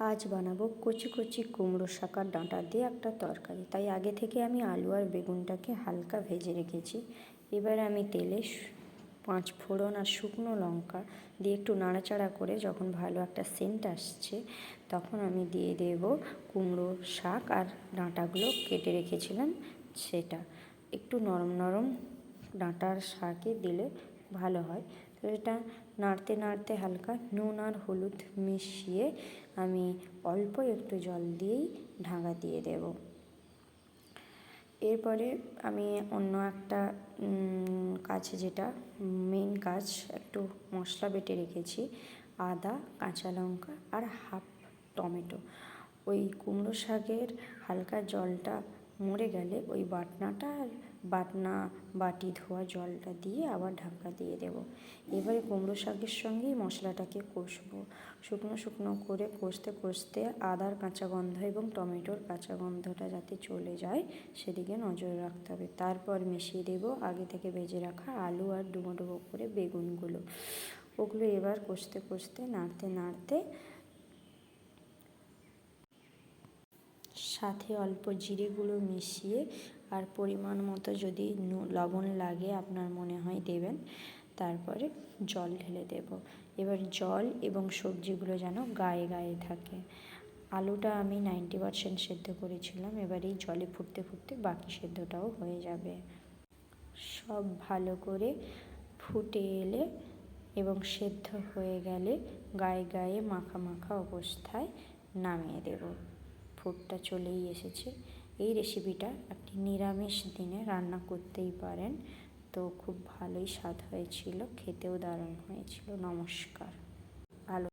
আজ বানাবো কচি কচি কুমড়ো শাকার ডাঁটা দিয়ে একটা তরকারি। তাই আগে থেকে আমি আলু আর বেগুনটাকে হালকা ভেজে রেখেছি। এবার আমি তেলে পাঁচ ফোড়ন আর শুকনো লঙ্কা দিয়ে একটু নাড়াচাড়া করে যখন ভালো একটা সেন্ট আসছে, তখন আমি দিয়ে দেব কুমড়ো শাক আর ডাঁটাগুলো কেটে রেখেছিলাম সেটা। একটু নরম নরম ডাঁটার শাকে দিলে ভালো হয়। এটা নাড়তে নাড়তে হালকা নুন আর হলুদ মিশিয়ে আমি অল্প একটু জল দিয়েই ঢাকা দিয়ে দেব। এরপরে আমি অন্য একটা কাজ যেটা মেন কাজ, একটু মশলা বেটে রেখেছি, আদা, কাঁচা লঙ্কা আর হাফ টমেটো। ওই কুমড়ো শাকের হালকা জলটা মরে গেলে ওই বাটনাটা আর বাটনা বাটি ধোয়া জলটা দিয়ে আবার ঢাকা দিয়ে দেব। এবারে কুমড়ো শাকের সঙ্গেই মশলাটাকে কষবো। শুকনো শুকনো করে কষতে কষতে আদার কাঁচা গন্ধ এবং টমেটোর কাঁচা গন্ধটা যাতে চলে যায় সেদিকে নজর রাখতে হবে। তারপর মিশিয়ে দেব আগে থেকে ভেজে রাখা আলু আর ডুবো ডুবো করে বেগুনগুলো। ওগুলো এবার কষতে কষতে নাড়তে নাড়তে সাথে অল্প জিরে গুঁড়ো মিশিয়ে আর পরিমাণ মতো যদি লবণ লাগে আপনার মনে হয় দেবেন, তারপরে জল ঢেলে দেব। এবার জল এবং সবজিগুলো যেন গায়ে গায়ে থাকে। আলুটা আমি নাইনটি পারসেন্ট সেদ্ধ করেছিলাম, এবার এই জলে ফুটতে ফুটতে বাকি সেদ্ধটাও হয়ে যাবে। সব ভালো করে ফুটে এলে এবং সেদ্ধ হয়ে গেলে গায়ে গায়ে মাখা মাখা অবস্থায় নামিয়ে দেব। ফুটটা চলেই এসেছে। এই রেসিপিটা আপনি নিরামিষ দিনে রান্না করতেই পারেন। তো খুব ভালোই স্বাদ হয়েছিল, খেতেও দারুণ হয়েছিল, নমস্কার।